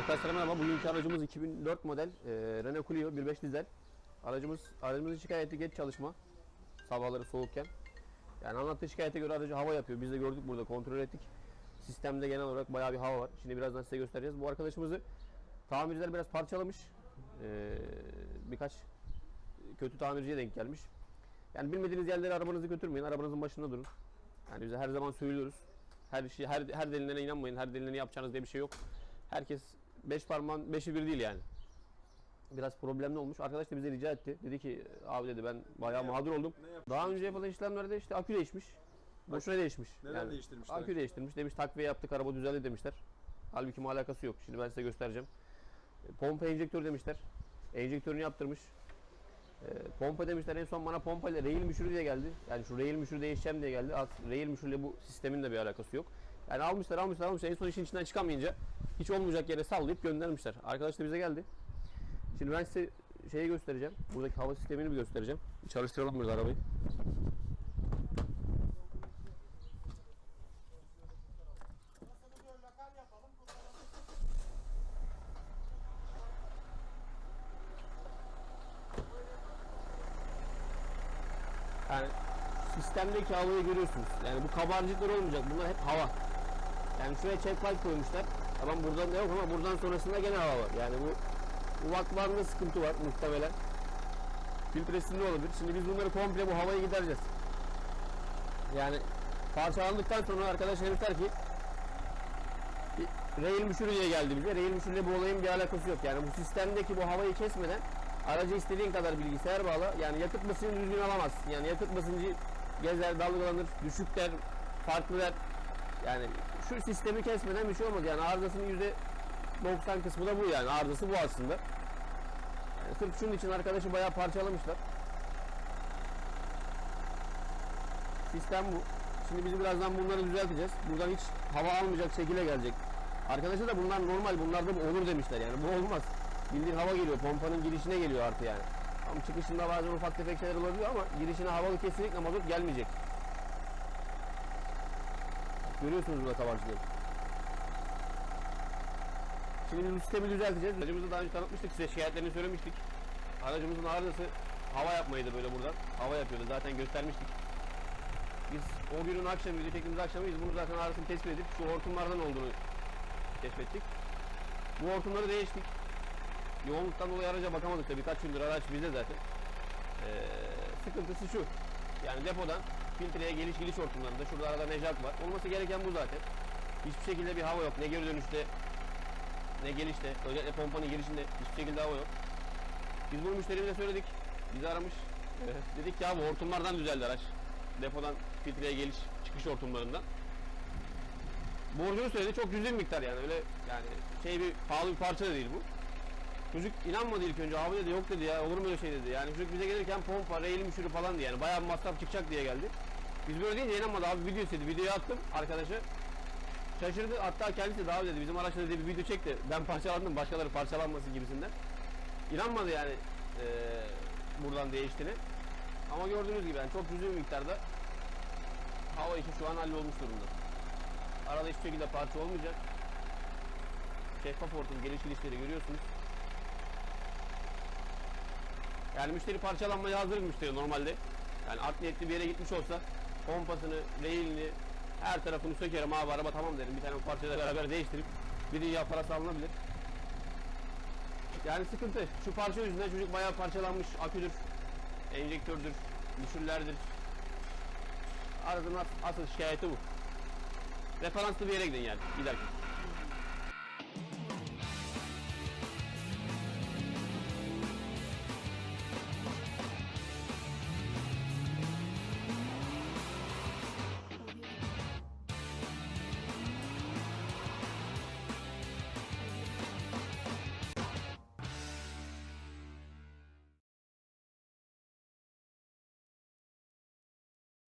Arkadaşlar merhaba. Bugünkü aracımız 2004 model e, Renault Clio 1.5 dizel. Aracımız aracımızın şikayeti geç çalışma. Sabahları soğukken. Yani anlattığı şikayete göre aracı hava yapıyor. Biz de gördük burada kontrol ettik. Sistemde genel olarak bayağı bir hava var. Şimdi birazdan size göstereceğiz. Bu arkadaşımızı tamirciler biraz parçalamış. E, birkaç kötü tamirciye denk gelmiş. Yani bilmediğiniz yerlere arabanızı götürmeyin. Arabanızın başında durun. Yani bize her zaman söylüyoruz. Her şey her her delinene inanmayın. Her delineni yapacağınız diye bir şey yok. Herkes beş parmağın beşi bir değil yani. Biraz problemli olmuş. Arkadaş da bize rica etti. Dedi ki abi dedi ben bayağı Ne mağdur oldum. Ne Daha önce yapılan işlemlerde işte akü değişmiş. Boşuna değişmiş. Neden değiştirmişler? Akü değiştirmiş. Demiş takviye yaptık araba düzeldi demişler. Halbuki alakası yok. Şimdi ben size göstereceğim. E, Pompa enjektör demişler. Enjektörünü yaptırmış. E, pompa demişler en son bana pompa ile rail müşürü diye geldi. Yani şu rail müşürü değişeceğim diye geldi. Az rail müşürle bu sistemin de bir alakası yok. Yani almışlar almışlar almışlar en son işin içinden çıkamayınca hiç olmayacak yere sallayıp göndermişler. Arkadaş da bize geldi. Şimdi ben size şeyi göstereceğim. Buradaki hava sistemini bir göstereceğim. Çalıştıralım burada arabayı. Yani sistemdeki havayı görüyorsunuz. Yani bu kabarcıklar olmayacak. Bunlar hep hava. Yani şuraya check pipe koymuşlar. Tamam burada ne yok ama buradan sonrasında gene hava var. Yani bu uvaklarında sıkıntı var muhtemelen. Filtresinde olabilir. Şimdi biz bunları komple bu havayı gidereceğiz. Yani parçalandıktan sonra arkadaşlar demişler ki rail müşürü diye geldi bize. Rail müşürüyle bu olayın bir alakası yok. Yani bu sistemdeki bu havayı kesmeden aracı istediğin kadar bilgisayar bağla. Yani yakıt basıncını düzgün alamazsın. Yani yakıt basıncı gezer, dalgalanır, düşük der, farklı der. Yani şu sistemi kesmeden bir şey olmaz. Yani arızasının yüzde 90 kısmı da bu yani. Arızası bu aslında. Yani sırf şunun için arkadaşı bayağı parçalamışlar. Sistem bu. Şimdi biz birazdan bunları düzelteceğiz. Buradan hiç hava almayacak şekilde gelecek. Arkadaşlar da bunlar normal. Bunlarda bu olur demişler yani. Bu olmaz. Bildiğin hava geliyor. Pompanın girişine geliyor artı yani. Ama çıkışında bazen ufak tefek şeyler olabiliyor ama girişine havalı kesinlikle mazot gelmeyecek. Görüyorsunuz burada kabarcıkları. Şimdi biz bu sistemi düzelteceğiz. Aracımızı daha önce tanıtmıştık size şikayetlerini söylemiştik. Aracımızın arızası hava yapmaydı böyle buradan. Hava yapıyordu zaten göstermiştik. Biz o günün akşamı, video çektiğimiz akşamı bunu zaten arasını tespit edip şu hortumlardan olduğunu keşfettik. Bu hortumları değiştik. Yoğunluktan dolayı araca bakamadık da birkaç gündür araç bizde zaten. Ee, sıkıntısı şu. Yani depodan filtreye geliş geliş hortumlarında şurada arada nejat var. Olması gereken bu zaten. Hiçbir şekilde bir hava yok. Ne geri dönüşte ne gelişte. Özellikle pompanın girişinde hiçbir şekilde hava yok. Biz bunu müşterimize söyledik. Bizi aramış. Ee, dedik ki abi hortumlardan düzeldi araç. Depodan filtreye geliş çıkış hortumlarından. Borcunu söyledi. Çok cüzi bir miktar yani. Öyle yani şey bir pahalı bir parça da değil bu. Çocuk inanmadı ilk önce. Abi dedi yok dedi ya. Olur mu öyle şey dedi. Yani çocuk bize gelirken pompa, rail müşürü falan diye yani. Bayağı bir masraf çıkacak diye geldi. Biz böyle deyince inanmadı. Abi video istedi. Videoyu attım arkadaşa. Şaşırdı. Hatta kendisi de abi dedi. Bizim araçta dedi bir video çekti. Ben parçalandım. Başkaları parçalanmasın gibisinden. İnanmadı yani eee, buradan değiştiğini. Ama gördüğünüz gibi yani çok cüzi bir miktarda hava işi şu an hallolmuş durumda. Arada hiçbir şekilde parça olmayacak. Şeffaf hortum geliş gidişleri görüyorsunuz. Yani müşteri parçalanmaya hazır bir müşteri normalde. Yani art niyetli bir yere gitmiş olsa pompasını, reilini, her tarafını sökerim abi araba tamam derim. Bir tane parçayla beraber değiştirip bir dünya parası alınabilir. Yani sıkıntı. Şu parça yüzünden çocuk bayağı parçalanmış. Aküdür, enjektördür, düşürlerdir. Aracın as- asıl şikayeti bu. Referanslı bir yere gidin yani giderken.